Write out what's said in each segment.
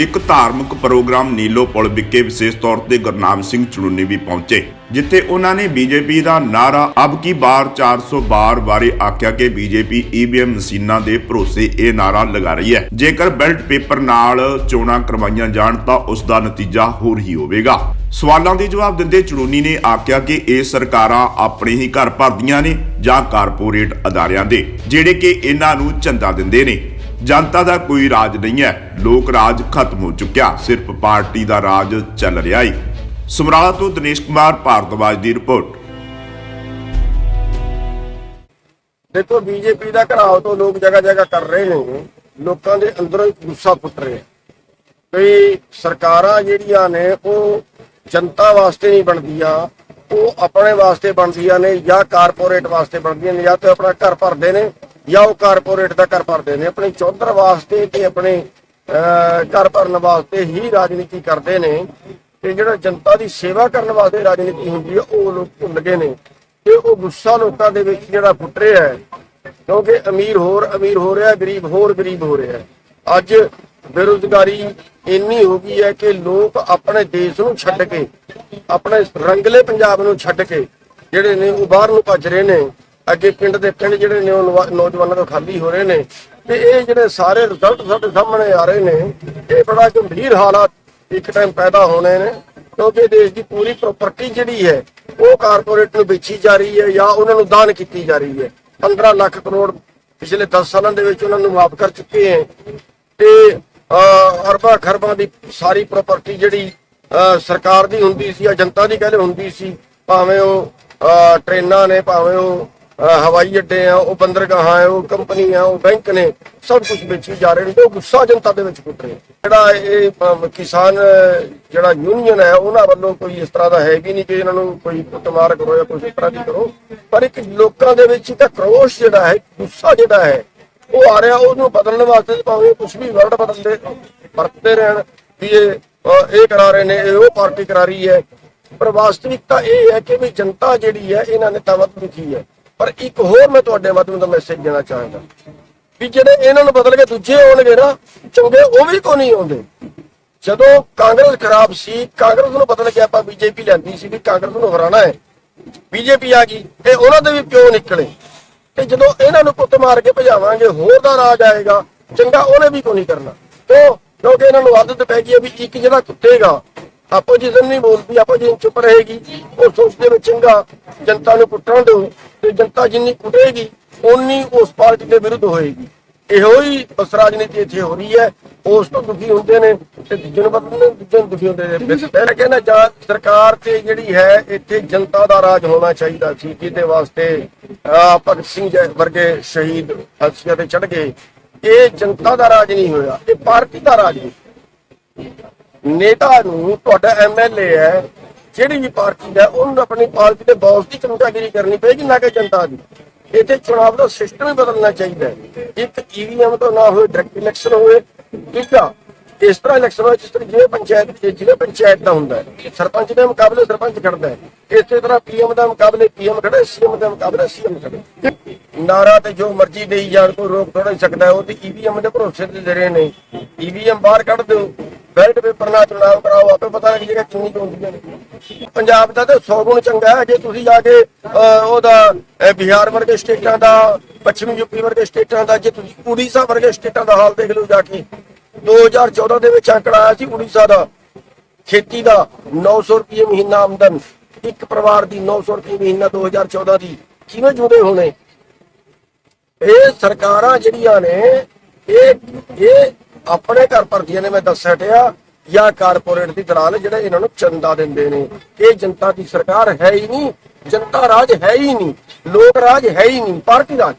ਇੱਕ ਧਾਰਮਿਕ ਪ੍ਰੋਗਰਾਮ ਨੀਲੋ ਪੁਲ ਵਿਖੇ ਵਿਸ਼ੇਸ਼ ਤੌਰ ਤੇ ਗੁਰਨਾਮ ਸਿੰਘ ਚੜੂਨੀ ਵੀ ਪਹੁੰਚੇ, ਜਿੱਥੇ ਉਹਨਾਂ ਨੇ ਬੀਜੇਪੀ ਦਾ ਨਾਰਾ ਅਬ ਕੀ ਬਾਰ 400 ਬਾਰੇ ਆਖਿਆ ਕਿ ਬੀਜੇਪੀ ਈਵੀਐਮ ਮਸ਼ੀਨਾਂ ਦੇ ਭਰੋਸੇ ਇਹ ਨਾਰਾ ਲਗਾ ਰਹੀ ਹੈ। ਜੇਕਰ ਬੈਲਟ ਪੇਪਰ ਨਾਲ ਚੋਣਾਂ ਕਰਵਾਈਆਂ ਜਾਣ ਤਾਂ ਉਸ ਦਾ ਨਤੀਜਾ ਹੋਰ ਹੀ ਹੋਵੇਗਾ। ਸਵਾਲਾਂ ਦੇ ਜਵਾਬ ਦਿੰਦੇ ਚੜੂਨੀ ਨੇ ਆਖਿਆ ਕਿ ਇਹ ਸਰਕਾਰਾਂ ਆਪਣੇ ਹੀ ਘਰ ਭਰਦੀਆਂ ਨੇ ਜਾਂ ਕਾਰਪੋਰੇਟ ਅਦਾਰਿਆਂ ਦੇ, ਜਿਹੜੇ ਕਿ ਇਹਨਾਂ ਨੂੰ ਚੰਦਾ ਦਿੰਦੇ ਨੇ। ਜਨਤਾ ਦਾ ਕੋਈ ਰਾਜ ਨਹੀਂ ਹੈ। ਲੋਕ ਰਾਜ ਖਤਮ ਹੋ ਚੁੱਕਿਆ। ਸਿਰਫ ਪਾਰਟੀ ਦਾ ਰਾਜ ਚੱਲ ਰਿਹਾ ਹੈ ਸਮਰਾਲਾ ਤੋਂ ਦਿਨੇਸ਼ ਕੁਮਾਰ, ਭਾਰਦਵਾਜ ਦੀ ਰਿਪੋਰਟ। ਦੇਖੋ, ਬੀਜੇਪੀ ਦਾ ਘਰਾਓ ਤੋਂ ਲੋਕ ਜਗ੍ਹਾ ਜਗ੍ਹਾ ਕਰ ਰਹੇ ਨੇ। ਲੋਕਾਂ ਦੇ ਅੰਦਰੋਂ ਗੁੱਸਾ ਫੁੱਟ ਰਿਹਾ। ਕਈ ਸਰਕਾਰਾਂ ਜਿਹੜੀਆਂ ਨੇ, ਉਹ ਜਨਤਾ ਵਾਸਤੇ ਨਹੀਂ ਬਣਦੀਆਂ। ਉਹ ਆਪਣੇ ਵਾਸਤੇ ਬਣਦੀਆਂ ਨੇ ਜਾਂ ਕਾਰਪੋਰੇਟ ਵਾਸਤੇ ਬਣਦੀਆਂ ਨੇ ਜਾਂ ਤੇ ਆਪਣਾ ਘਰ ਭਰਦੇ ਨੇ। ਜਾਂ ਉਹ ਕਾਰਪੋਰੇਟ ਦਾ ਘਰ ਭਰਦੇ ਨੇ, ਆਪਣੇ ਚੌਧਰ ਵਾਸਤੇ ਤੇ ਆਪਣੇ ਘਰ ਭਰਨ ਵਾਸਤੇ ਹੀ ਰਾਜਨੀਤੀ ਕਰਦੇ ਨੇ ਤੇ ਜਿਹੜਾ ਜਨਤਾ ਦੀ ਸੇਵਾ ਕਰਨ ਵਾਸਤੇ ਰਾਜਨੀਤੀ ਹੁੰਦੀ ਹੈ ਉਹ ਲੋਕ ਭੁੱਲ ਗਏ ਨੇ ਤੇ ਉਹ ਗੁੱਸਾ ਲੋਕਾਂ ਦੇ ਵਿੱਚ ਜਿਹੜਾ ਫੁੱਟ ਰਿਹਾ ਹੈ, ਕਿਉਂਕਿ ਅਮੀਰ ਹੋਰ ਅਮੀਰ ਹੋ ਰਿਹਾ, ਗਰੀਬ ਹੋਰ ਗਰੀਬ ਹੋ ਰਿਹਾ ਅੱਜ ਬੇਰੁਜ਼ਗਾਰੀ ਇੰਨੀ ਹੋ ਗਈ ਹੈ ਕਿ ਲੋਕ ਆਪਣੇ ਦੇਸ਼ ਨੂੰ ਛੱਡ ਕੇ, ਆਪਣੇ ਰੰਗਲੇ ਪੰਜਾਬ ਨੂੰ ਛੱਡ ਕੇ ਜਿਹੜੇ ਨੇ, ਉਹ ਬਾਹਰ ਨੂੰ ਭੱਜ ਰਹੇ ਨੇ। ਅੱਗੇ ਪਿੰਡ ਦੇ ਪਿੰਡ ਜਿਹੜੇ ਨੇ ਉਹ ਨੌਜਵਾਨਾਂ ਤੋਂ ਖਾਲੀ ਹੋ ਰਹੇ ਨੇ ਤੇ ਇਹ ਜਿਹੜੇ ਸਾਰੇ ਰਿਜ਼ਲਟ ਸਾਡੇ ਸਾਹਮਣੇ ਆ ਰਹੇ ਨੇ ਇਹ ਬੜਾ ਗੰਭੀਰ ਹਾਲਾਤ ਇੱਕ ਟਾਈਮ ਪੈਦਾ ਹੋਣੇ ਨੇ ਕਿਉਂਕਿ ਦੇਸ਼ ਦੀ ਪੂਰੀ ਪ੍ਰਾਪਰਟੀ ਜਿਹੜੀ ਹੈ ਉਹ ਕਾਰਪੋਰੇਟ ਨੂੰ ਵੇਚੀ ਜਾ ਰਹੀ ਹੈ ਜਾਂ ਉਹਨਾਂ ਨੂੰ ਦਾਨ ਕੀਤੀ ਜਾ ਰਹੀ ਹੈ। 15 ਲੱਖ ਕਰੋੜ ਪਿਛਲੇ 10 ਸਾਲਾਂ ਦੇ ਵਿੱਚ ਉਹਨਾਂ ਨੂੰ ਮਾਫ ਕਰ ਚੁੱਕੇ ਹੈ ਤੇ ਅਹ, ਅਰਬਾਂ ਖਰਬਾਂ ਦੀ ਸਾਰੀ ਪ੍ਰਾਪਰਟੀ ਜਿਹੜੀ ਅਹ, ਸਰਕਾਰ ਦੀ ਹੁੰਦੀ ਸੀ ਜਾਂ ਜਨਤਾ ਦੀ ਕਹਿੰਦੇ ਹੁੰਦੀ ਸੀ ਭਾਵੇਂ ਉਹ ਅਹ, ਟ੍ਰੇਨਾਂ ਨੇ ਭਾਵੇਂ ਉਹ ਹਵਾਈ ਅੱਡੇ ਆ, ਉਹ ਬੰਦਰਗਾਹਾਂ ਆ, ਉਹ ਕੰਪਨੀ ਆ, ਉਹ ਬੈਂਕ ਨੇ ਸਭ ਕੁਝ ਵੇਚੀ ਜਾ ਰਹੇ ਨੇ। ਉਹ ਗੁੱਸਾ ਜਨਤਾ ਦੇ ਵਿੱਚ ਫੁੱਟ ਰਿਹਾ ਜਿਹੜਾ ਇਹ ਕਿਸਾਨ ਜਿਹੜਾ ਯੂਨੀਅਨ ਹੈ, ਉਹਨਾਂ ਵੱਲੋਂ ਕੋਈ ਇਸ ਤਰ੍ਹਾਂ ਦਾ ਹੈ ਵੀ ਨਹੀਂ ਕਿ ਇਹਨਾਂ ਨੂੰ ਕੋਈ ਕੁੱਟਮਾਰ ਕਰੋ ਜਾਂ ਕੋਈ ਇਸ ਤਰ੍ਹਾਂ ਦੀ ਕਰੋ। ਪਰ ਇੱਕ ਲੋਕਾਂ ਦੇ ਵਿੱਚ ਇੱਕ ਰੋਸ਼ ਜਿਹੜਾ ਹੈ ਗੁੱਸਾ ਜਿਹੜਾ ਹੈ, ਉਹ ਆ ਰਿਹਾ, ਉਹਨੂੰ ਬਦਲਣ ਵਾਸਤੇ ਭਾਵੇਂ ਕੁਝ ਵੀ ਵਰਡ ਬਦਲਦੇ ਵਰਤਦੇ ਰਹਿਣ ਵੀ ਇਹ ਇਹ ਕਰਾ ਰਹੇ ਨੇ, ਇਹ ਉਹ ਪਾਰਟੀ ਕਰਾ ਰਹੀ ਹੈ। ਪਰ ਵਾਸਤਵਿਕਤਾ ਇਹ ਹੈ ਕਿ ਵੀ ਜਨਤਾ ਜਿਹੜੀ ਹੈ, ਇਹਨਾਂ ਨੇ ਤਾਵਤ ਲਿਖੀ ਹੈ। ਪਰ ਇੱਕ ਹੋਰ ਮੈਂ ਤੁਹਾਡੇ ਮਾਧਿਅਮ ਤੋਂ ਮੈਸੇਜ ਦੇਣਾ ਚਾਹਾਂਗਾ ਵੀ ਜਿਹੜੇ ਇਹਨਾਂ ਨੂੰ ਬਦਲ ਕੇ ਦੂਜੇ ਆਉਣਗੇ ਨਾ, ਚੰਗੇ ਉਹ ਵੀ ਕੋ ਨਹੀਂ ਆਉਂਦੇ? ਜਦੋਂ ਕਾਂਗਰਸ ਖਰਾਬ ਸੀ, ਕਾਂਗਰਸ ਨੂੰ ਬਦਲ ਕੇ ਆਪਾਂ ਬੀਜੇਪੀ ਲੈਂਦੀ ਸੀ ਵੀ ਕਾਂਗਰਸ ਨੂੰ ਹਰਾਣਾ ਹੈ। ਬੀਜੇਪੀ ਆ ਗਈ ਤੇ ਉਹਨਾਂ ਦੇ ਵੀ ਪਿਓ ਨਿਕਲੇ। ਤੇ ਜਦੋਂ ਇਹਨਾਂ ਨੂੰ ਕੁੱਟ ਮਾਰ ਕੇ ਭਜਾਵਾਂਗੇ, ਹੋਰ ਦਾ ਰਾਜ ਆਏਗਾ, ਚੰਗਾ ਉਹਨੇ ਵੀ ਕੋਈ ਨਹੀਂ ਕਰਨਾ? ਤੋਂ ਕਿਉਂਕਿ ਇਹਨਾਂ ਨੂੰ ਆਦਤ ਪੈ ਗਈ ਹੈ ਵੀ ਇੱਕ ਜਿਹੜਾ ਕੁੱਤੇਗਾ ਆਪੋਜੀਸ਼ਨ ਨਹੀਂ ਬੋਲਦੀ ਆਪੋਜੀਸ਼ਨ ਚੁੱਪ ਰਹੇਗੀ ਉਹ ਸੋਚਦੇ ਵੀ ਚੰਗਾ ਜਨਤਾ ਨੂੰ ਕੁੱਟਣ ਦਿਓ ਤੇ ਜਨਤਾ ਜਿੰਨੀ ਕੁੱਟੇਗੀ ਉਨੀ ਉਸ ਪਾਰਟੀ ਦੇ ਵਿਰੁੱਧ ਹੋਏਗੀ। ਇਹੋ ਹੀ ਉਸ ਰਾਜਨੀਤੀ ਇੱਥੇ ਹੋ ਰਹੀ ਹੈ। ਉਸ ਤੋਂ ਦੁਖੀ ਹੁੰਦੇ ਨੇ ਤੇ ਦੂਜੇ ਨੂੰ ਬਦਲਦੇ ਨੇ ਦੂਜੇ ਨੂੰ ਦੁਖੀ ਹੁੰਦੇ ਨੇ। ਮੈਂ ਕਹਿੰਦਾ ਜਾਂ ਸਰਕਾਰ ਤੇ ਜਿਹੜੀ ਹੈ ਇੱਥੇ ਜਨਤਾ ਦਾ ਰਾਜ ਹੋਣਾ ਚਾਹੀਦਾ ਸੀ ਜਿਹਦੇ ਵਾਸਤੇ ਭਗਤ ਸਿੰਘ ਜੈ ਵਰਗੇ ਸ਼ਹੀਦ ਹਸਤੀਆਂ ਤੇ ਚੜ ਗਏ। ਇਹ ਜਨਤਾ ਦਾ ਰਾਜ ਨਹੀਂ ਹੋਇਆ ਇਹ ਪਾਰਟੀ ਦਾ ਰਾਜ ਨਹੀਂ। ਨੇਤਾ ਨੂੰ ਤੁਹਾਡਾ ਐਮਐਲਏ ਹੈ ਜਿਹੜੀ ਵੀ ਪਾਰਟੀ ਦਾ ਹੈ, ਉਹਨੂੰ ਆਪਣੀ ਪਾਰਟੀ ਦੇ ਬੌਸ ਦੀ ਚਮਚਾਗਿਰੀ ਕਰਨੀ ਪਏਗੀ ਨਾ ਕਿ ਜਨਤਾ ਦੀ। ਇੱਥੇ ਚੁਣਾਵ ਦਾ ਸਿਸਟਮ ਹੀ ਬਦਲਣਾ ਚਾਹੀਦਾ ਹੈ। ਇੱਕ ਈਵੀਐਮ ਤੋਂ ਨਾ ਹੋਏ ਡਾਇਰੈਕਟ ਇਲੈਕਸ਼ਨ ਹੋਵੇ ਦੂਜਾ ਇਸ ਤਰ੍ਹਾਂ ਇਲੈਕਸ਼ਨ ਹੋਵੇ ਜਿਸ ਤਰ੍ਹਾਂ ਜਿਵੇਂ ਪੰਚਾਇਤ ਦੇ ਪੰਚਾਇਤ ਦਾ ਹੁੰਦਾ ਹੈ। ਸਰਪੰਚ ਦੇ ਮੁਕਾਬਲੇ ਸਰਪੰਚ ਖੜਦਾ ਹੈ। ਇਸੇ ਤਰ੍ਹਾਂ ਪੀਐਮ ਦਾ ਮੁਕਾਬਲੇ ਪੀਐਮ ਖੜਾ ਸੀਐਮ ਦਾ ਮੁਕਾਬਲੇ ਸੀਐਮ ਖੜਾ ਨਾਰਾ ਤੇ ਜੋ ਮਰਜ਼ੀ ਦੇਈ ਜਾਣ ਕੋਈ ਰੋਕ ਥੋੜਾ ਸਕਦਾ ਹੈ, ਉਹ ਤੇ ਈਵੀਐਮ ਦੇ ਭਰੋਸੇ ਤੇ ਦੇ ਰਹੇ ਨੇ। ਈਵੀਐਮ ਬਾਹਰ ਕੱਢ ਦਿਓ। ਬੈਲਟ ਪੇਪਰ ਨਾਲ ਚੁਣਾਵ ਕਰਾਓ, ਆਪੇ ਪਤਾ ਲੱਗ ਜਾਏਗਾ ਕਿੰਨੀ ਹੁੰਦੀਆਂ ਨੇ ਪੰਜਾਬ ਦਾ ਤਾਂ 100 ਗੁਣ ਚੰਗਾ ਹੈ, ਜੇ ਤੁਸੀਂ ਜਾ ਕੇ ਉਹਦਾ ਬਿਹਾਰ ਵਰਗੇ ਸਟੇਟਾਂ ਦਾ, ਪੱਛਮੀ ਯੂਪੀ ਵਰਗੇ ਸਟੇਟਾਂ ਦਾ, ਜੇ ਤੁਸੀਂ ਉੜੀਸਾ ਵਰਗੇ ਸਟੇਟਾਂ ਦਾ ਹਾਲ ਦੇਖ ਲਓ ਜਾ ਕੇ 2014 ਦੇ ਵਿੱਚ ਅੰਕੜਾ ਆਇਆ ਸੀ ਉੜੀਸਾ ਦਾ। ਖੇਤੀ ਦਾ 900 ਰੁਪਏ ਮਹੀਨਾ ਆਮਦਨ, ਇੱਕ ਪਰਿਵਾਰ ਦੀ 900 ਰੁਪਏ ਮਹੀਨਾ 2014 ਦੀ। ਕਿਵੇਂ ਜੁੜੇ ਹੋਣੇ? ਇਹ ਸਰਕਾਰਾਂ ਜਿਹੜੀਆਂ ਨੇ, ਇਹ ਇਹ ਆਪਣੇ ਘਰ ਭਰਦੀਆਂ ਨੇ ਮੈਂ ਦੱਸ ਹਟਿਆ ਜਾਂ ਕਾਰਪੋਰੇਟ ਦੀ ਦਲਾਲ ਜਿਹੜੇ ਇਹਨਾਂ ਨੂੰ ਚੰਦਾ ਦਿੰਦੇ ਨੇ। ਇਹ ਜਨਤਾ ਦੀ ਸਰਕਾਰ ਹੈ ਹੀ ਨਹੀਂ ਜਨਤਾ ਰਾਜ ਹੈ ਹੀ ਨਹੀਂ ਲੋਕ ਰਾਜ ਹੈ ਹੀ ਨਹੀਂ ਪਾਰਟੀ ਰਾਜ।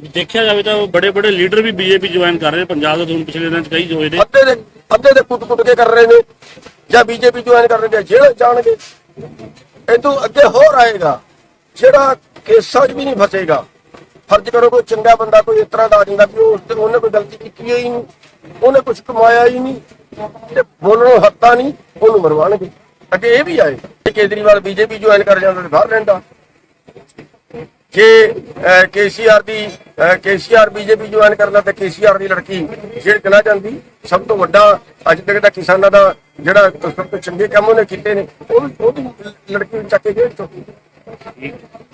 ਦੇਖਿਆ ਜਾਵੇ ਤਾਂ ਬੜੇ ਬੜੇ ਲੀਡਰ ਵੀ ਬੀਜੇਪੀ ਜੁਆਇਨ ਕਰ ਰਹੇ ਨੇ ਪੰਜਾਬ ਦੇ ਹੁਣ ਪਿਛਲੇ ਦਿਨਾਂ ਚ ਕਈ ਹੋਏ ਨੇ। ਅੱਧੇ ਦੇ ਅੱਧੇ ਦੇ ਕੁੱਟ ਕੁੱਟ ਕੇ ਕਰ ਰਹੇ ਨੇ ਜਾਂ ਬੀਜੇਪੀ ਜੁਆਇਨ ਕਰ ਰਹੇ ਨੇ ਜੇਲ੍ਹ ਜਾਣਗੇ। ਇਹ ਤੋਂ ਅੱਗੇ ਹੋਰ ਆਏਗਾ ਜਿਹੜਾ ਕੇਸਾਂ 'ਚ ਵੀ ਨਹੀਂ ਫਸੇਗਾ। ਫਰਜ਼ ਕਰੋ ਕੋਈ ਚੰਗਾ ਬੰਦਾ ਕੋਈ ਇਸ ਤਰ੍ਹਾਂ ਦਾ ਆ ਜਾਂਦਾ ਵੀ ਉਸ ਤੇ ਉਹਨੇ ਕੋਈ ਗਲਤੀ ਕੀਤੀ ਹੀ ਨਹੀਂ, ਉਹਨੇ ਕੁਝ ਕਮਾਇਆ ਹੀ ਨਹੀਂ ਤੇ ਬੋਲਣੋਂ ਹੱਤਾ ਨਹੀਂ, ਉਹਨੂੰ ਮਰਵਾਣਗੇ ਅੱਗੇ ਇਹ ਵੀ ਆਏ ਕਿ ਕੇਜਰੀਵਾਲ ਬੀਜੇਪੀ ਜੁਆਇਨ ਕਰ ਜਾਂਦਾ ਤੇ ਬਾਹਰ ਰਹਿੰਦਾ ਕਿ ਕੇਸੀਆਰ ਦੀ ਕੇਸੀਆਰ ਬੀਜੇਪੀ ਜੁਆਇਨ ਕਰਨਾ ਤੇ ਕੇਸੀਆਰ ਦੀ ਲੜਕੀ ਜੇਲ੍ਹ ਚਲਾ ਜਾਂਦੀ, ਸਭ ਤੋਂ ਵੱਡਾ ਅੱਜ ਤੱਕ ਦਾ ਕਿਸਾਨਾਂ ਦਾ ਜਿਹੜਾ ਸਭ ਤੋਂ ਚੰਗੇ ਕੰਮ ਉਹਨੇ ਕੀਤੇ ਨੇ ਉਹ ਉਹਦੀ ਲੜਕੀ ਨੂੰ ਚੱਕ ਕੇ ਜੇਲ੍ਹ ਚੋਂ